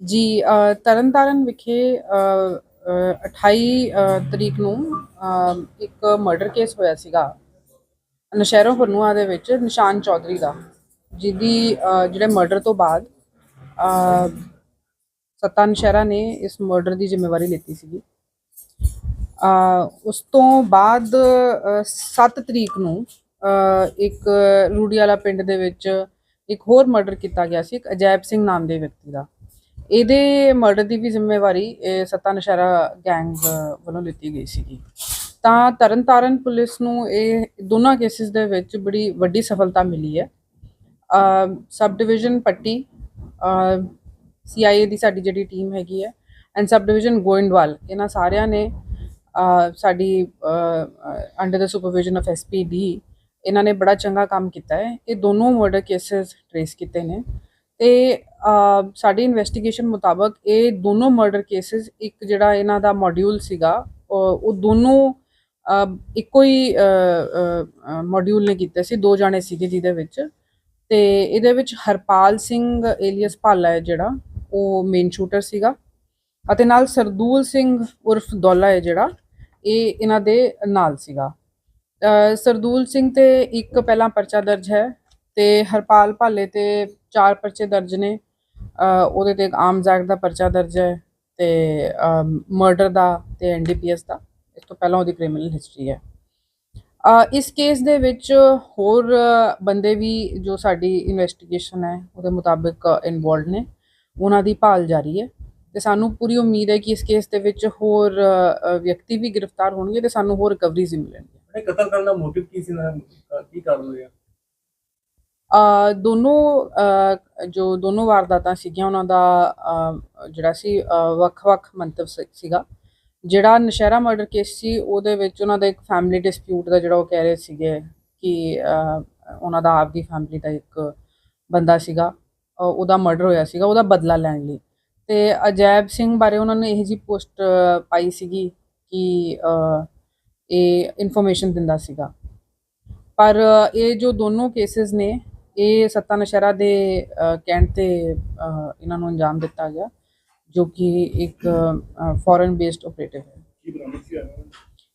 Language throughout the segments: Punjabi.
ਜੀ ਤਰਨਤਾਰਨ ਵਿਖੇ ਅ, 28 ਤਰੀਕ ਨੂੰ ਇੱਕ ਮਰਡਰ ਕੇਸ ਹੋਇਆ ਸੀਗਾ। ਨਸ਼ਹਿਰੋਂ ਫਰਨੂਆ ਦੇ ਵਿੱਚ ਨਿਸ਼ਾਨ ਚੌਧਰੀ ਦਾ ਜਿਹਦੀ ਜਿਹੜੇ ਮਰਡਰ ਤੋਂ ਬਾਅਦ ਸੱਤਾ ਨਸ਼ਹਿਰਾ ਨੇ ਇਸ ਮਰਡਰ ਦੀ ਜ਼ਿੰਮੇਵਾਰੀ ਲਿੱਤੀ ਸੀਗੀ। ਉਸ ਤੋਂ ਬਾਅਦ 7 ਤਰੀਕ ਨੂੰ ਇੱਕ ਰੂੜੀਆਲਾ ਪਿੰਡ ਦੇ ਵਿੱਚ ਇੱਕ ਹੋਰ ਮਰਡਰ ਕੀਤਾ ਗਿਆ ਸੀ ਇੱਕ ਅਜੈਬ ਸਿੰਘ ਨਾਮ ਦੇ ਵਿਅਕਤੀ ਦਾ। ਇਹਦੇ ਮਰਡਰ ਦੀ ਵੀ ਜ਼ਿੰਮੇਵਾਰੀ, ਇਹ ਸੱਤਾ ਨਸ਼ਹਿਰਾ ਗੈਂਗ ਵੱਲੋਂ ਲਿੱਤੀ ਗਈ ਸੀਗੀ। ਤਾਂ ਤਰਨਤਾਰਨ ਪੁਲਿਸ ਨੂੰ ਇਹ ਦੋਨਾਂ ਕੇਸਿਸ ਦੇ ਵਿੱਚ ਬੜੀ ਵੱਡੀ ਸਫਲਤਾ ਮਿਲੀ ਹੈ। ਸਬ ਡਿਵੀਜ਼ਨ ਪੱਟੀ ਸੀਆਈਏ ਦੀ ਸਾਡੀ ਜਿਹੜੀ ਟੀਮ ਹੈਗੀ ਹੈ ਐਂਡ ਸਬ ਡਿਵੀਜ਼ਨ ਗੋਇੰਦਵਾਲ, ਇਹਨਾਂ ਸਾਰਿਆਂ ਨੇ ਸਾਡੀ ਅੰਡਰ ਦਾ ਸੁਪਰਵਿਜ਼ਨ ਆਫ ਐਸਪੀਡੀ ਇਹਨਾਂ ਨੇ ਬੜਾ ਚੰਗਾ ਕੰਮ ਕੀਤਾ ਹੈ। ਇਹ ਦੋਨੋਂ ਮਰਡਰ ਕੇਸਸ ਟ੍ਰੇਸ ਕੀਤੇ ਨੇ। ਤੇ ਸਾਡੀ ਇਨਵੈਸਟੀਗੇਸ਼ਨ ਮੁਤਾਬਕ ਇਹ ਦੋਨੋਂ ਮਰਡਰ ਕੇਸਸ ਇੱਕ ਜਿਹੜਾ ਇਹਨਾਂ ਦਾ ਮੋਡਿਊਲ ਸੀਗਾ, ਉਹ ਦੋਨੋਂ ਇੱਕੋ ਹੀ ਮੋਡਿਊਲ ਨੇ ਕੀਤੇ ਸੀ, ਦੋ ਜਾਣੇ ਸੀਗੇ ਜਿਹਦੇ ਵਿੱਚ। ਤੇ ਇਹਦੇ ਵਿੱਚ ਹਰਪਾਲ ਸਿੰਘ ਏਲੀਅਸ ਭਾਲਾ ਹੈ ਜਿਹੜਾ, ਉਹ ਮੇਨ ਸ਼ੂਟਰ ਸੀਗਾ। ਅਤੇ ਨਾਲ ਸਰਦੂਲ ਸਿੰਘ ਉਰਫ ਦੌਲਾ ਹੈ ਜਿਹੜਾ, ਇਹ ਇਹਨਾਂ ਦੇ ਨਾਲ ਸੀਗਾ। ਸਰਦੂਲ ਸਿੰਘ ਤੇ ਇੱਕ ਪਹਿਲਾਂ ਪਰਚਾ ਦਰਜ ਹੈ ਤੇ ਹਰਪਾਲ ਭਾਲੇ ਤੇ ਚਾਰ ਪਰਚੇ ਦਰਜ ਨੇ ਉਹਦੇ ਤੇ ਇੱਕ ਆਰਮਸ ਐਕਟ ਦਾ ਪਰਚਾ ਦਰਜ ਹੈ ਤੇ ਮਰਡਰ ਦਾ ਤੇ ਐਨਡੀਪੀਐਸ ਦਾ, ਇਸ ਤੋਂ ਪਹਿਲਾਂ ਉਹਦੀ ਕ੍ਰਿਮੀਨਲ ਹਿਸਟਰੀ ਹੈ। ਇਸ ਕੇਸ ਦੇ ਵਿੱਚ ਹੋਰ ਬੰਦੇ ਵੀ ਜੋ ਸਾਡੀ ਇਨਵੈਸਟੀਗੇਸ਼ਨ ਹੈ, ਉਹਦੇ ਮੁਤਾਬਿਕ ਇਨਵੋਲਡ ਨੇ, ਉਹਨਾਂ ਦੀ ਭਾਲ ਜਾਰੀ ਹੈ ਤੇ ਸਾਨੂੰ ਪੂਰੀ ਉਮੀਦ ਹੈ ਕਿ ਇਸ ਕੇਸ ਦੇ ਵਿੱਚ ਹੋਰ ਵਿਅਕਤੀ ਵੀ ਗ੍ਰਿਫਤਾਰ ਹੋਣਗੇ ਤੇ ਸਾਨੂੰ ਹੋਰ ਰਿਕਵਰੀਜ਼ ਵੀ ਮਿਲਣਗੀਆਂ ਕਤਲ ਕਰਨ ਦਾ ਮੋਟਿਵ ਕੀ ਸੀ ਨਾ ਕੀ ਕਾਰਨ ਹੋਇਆ? ਦੋਨੋਂ ਜੋ ਦੋਨੋਂ ਵਾਰਦਾਤਾਂ ਸੀਗੀਆਂ, ਉਹਨਾਂ ਦਾ ਜਿਹੜਾ ਸੀ ਵੱਖ-ਵੱਖ ਮੰਤਵ ਸੀ- ਸੀਗਾ। ਜਿਹੜਾ ਨਸ਼ਹਿਰਾ ਮਰਡਰ ਕੇਸ ਸੀ, ਉਹਦੇ ਵਿੱਚ ਉਹਨਾਂ ਦਾ ਇੱਕ ਫੈਮਿਲੀ ਡਿਸਪਿਊਟ ਦਾ ਜਿਹੜਾ ਉਹ ਕਹਿ ਰਹੇ ਸੀਗੇ ਕਿ ਉਹਨਾਂ ਦਾ ਆਪਦੀ ਫੈਮਿਲੀ ਦਾ ਇੱਕ ਬੰਦਾ ਸੀਗਾ ਉਹਦਾ ਮਰਡਰ ਹੋਇਆ ਸੀਗਾ, ਉਹਦਾ ਬਦਲਾ ਲੈਣ ਲਈ। ਤੇ ਅਜੈਬ ਸਿੰਘ ਬਾਰੇ ਉਹਨਾਂ ਨੇ ਇਹ ਜੀ ਪੋਸਟ ਪਾਈ ਸੀਗੀ ਕਿ ਇਹ ਇਨਫੋਰਮੇਸ਼ਨ ਦਿੰਦਾ ਸੀਗਾ। ਪਰ ਇਹ ਜੋ ਦੋਨੋਂ ਕੇਸਿਸ ਨੇ ਇਹ ਸੱਤਾ ਨਸ਼ਹਿਰਾ ਦੇ ਕਹਿਣ ਤੇ ਇਹਨਾਂ ਨੂੰ ਅੰਜਾਮ ਦਿੱਤਾ ਗਿਆ ਜੋ ਕਿ ਇੱਕ ਫੋਰਨ ਬੇਸਡ ਆਪਰੇਟਿਵ ਹੈ।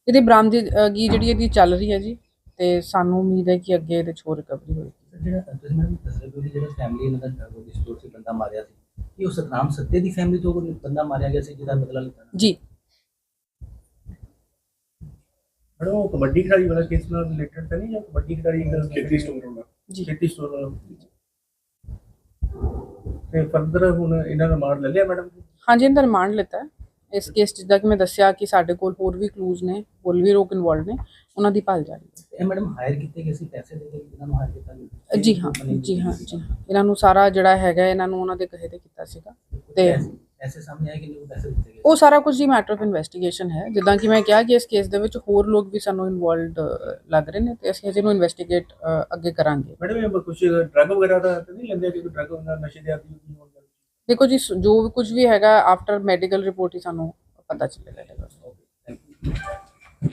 ਇਹਦੀ ਬਰਾਮਦਗੀ ਜਿਹੜੀ ਇਹਦੀ ਚੱਲ ਰਹੀ ਹੈ ਜੀ ਤੇ ਸਾਨੂੰ ਉਮੀਦ ਹੈ ਕਿ ਅੱਗੇ ਇਹਦੇ ਹੋਰ ਰਿਕਵਰੀ ਹੋਏਗੀ। ਜਿਹੜਾ ਤੁਸੀਂ ਮੈਨੂੰ ਦੱਸਿਆ ਕਿ ਜਿਹੜਾ ਫੈਮਿਲੀ ਇਹਨਾਂ ਦਾ ਡਰਗ ਸਟੋਰ ਸੀ ਬੰਦਾ ਮਾਰਿਆ ਸੀ ਕੀ ਉਹ ਸਤਨਾਮ ਸੱਤੇ ਦੀ ਫੈਮਿਲੀ ਤੋਂ ਕੋਈ ਬੰਦਾ ਮਾਰਿਆ ਗਿਆ ਸੀ ਜਿਹਦਾ ਬਦਲਾ ਲਿੱਤਾ ਜੀ। ਮੈਡਮ ਉਹ ਕਬੱਡੀ ਖਿਡਾਰੀ ਵਾਲਾ ਕੇਸ ਨਾਲ ਰਿਲੇਟਡ ਤਾਂ ਨਹੀਂ ਜਾਂ ਕਬੱਡੀ ਖਿਡਾਰੀ ਨਾਲ ਖੇਤੀ ਸਟੋਰ ਹੋਣਾ ਜੀ। ਖੇਤੀ ਸਟੋਰ ਵਾਲਾ ਤੇ ਫਰਦਰ ਹੁਣ ਇਹਨਾਂ ਦਾ ਮਾਰ ਲੈ ਲਿਆ ਮੈਡਮ ਹਾਂਜੀ ਇਹਦਾ ਰਿਮਾਂਡ ਲਿੱਤਾ ਹੈ। ਇਸ ਕੇਸ ਜਿੱਦਾਂ ਕਿ ਮੈਂ ਦੱਸਿਆ ਕਿ ਸਾਡੇ ਕੋਲ ਹੋਰ ਵੀ ਕਲੂਜ਼ ਨੇ ਹੋਰ ਵੀ ਲੋਕ ਇਨਵੋਲਡ ਨੇ ਉਹਨਾਂ ਦੀ ਭਾਲ ਜਾਰੀ ਹੈ। ਇਹ ਮੈਡਮ ਹਾਇਰ ਕੀਤੇ ਗਏ ਸੀ? ਪੈਸੇ ਦੇ ਕੇ ਜਿਹਨਾਂ ਨੂੰ ਹਾਇਰ ਕੀਤਾ ਗਿਆ ਜੀ ਹਾਂ ਜੀ ਹਾਂ ਜੀ ਹਾਂ। ਇਹਨਾਂ ਨੂੰ ਸਾਰਾ ਜਿਹੜਾ ਹੈਗਾ ਇਹਨਾਂ ਨੂੰ ਉਹਨਾਂ ਦੇ ਕਹੇ ਤੇ ਕੀਤਾ ਸੀਗਾ। ਤੇ ਐਸੇ ਸਾਹਮਣੇ ਆਏ ਕਿ ਨਹੀਂ ਪੈਸੇ ਦਿੱਤੇ ਗਏ? ਉਹ ਸਾਰਾ ਕੁਝ ਜੀ ਮੈਟਰ ਆਫ ਇਨਵੈਸਟੀਗੇਸ਼ਨ ਹੈ। ਜਿੱਦਾਂ ਕਿ ਮੈਂ ਕਿਹਾ ਕਿ ਇਸ ਕੇਸ ਦੇ ਵਿੱਚ ਹੋਰ ਲੋਕ ਵੀ ਸਾਨੂੰ ਇਨਵੋਲਡ ਲੱਗ ਰਹੇ ਨੇ ਤੇ ਅਸੀਂ ਅਜੇ ਨੂੰ ਇਨਵੈਸਟੀਗੇਟ ਅੱਗੇ ਕਰਾਂਗੇ। ਮੈਡਮ ਇਹ ਕੁਝ ਡਰਗ ਵਗੈਰਾ ਦਾ ਤਾਂ ਨਹੀਂ ਲੈਂਦੇ ਕਿ ਡਰਗ ਹੁੰਦਾ ਨਸ਼ੇ ਦੇ ਆਦੀ ਕੀ ਹੋਣ ਦੇਖੋ ਜੀ ਜੋ ਵੀ ਕੁਝ ਵੀ ਹੈਗਾ ਆਫਟਰ ਮੈਡੀਕਲ ਰਿਪੋਰਟ ਹੀ ਸਾਨੂੰ ਪਤਾ ਚੱਲੇਗਾ। Thank you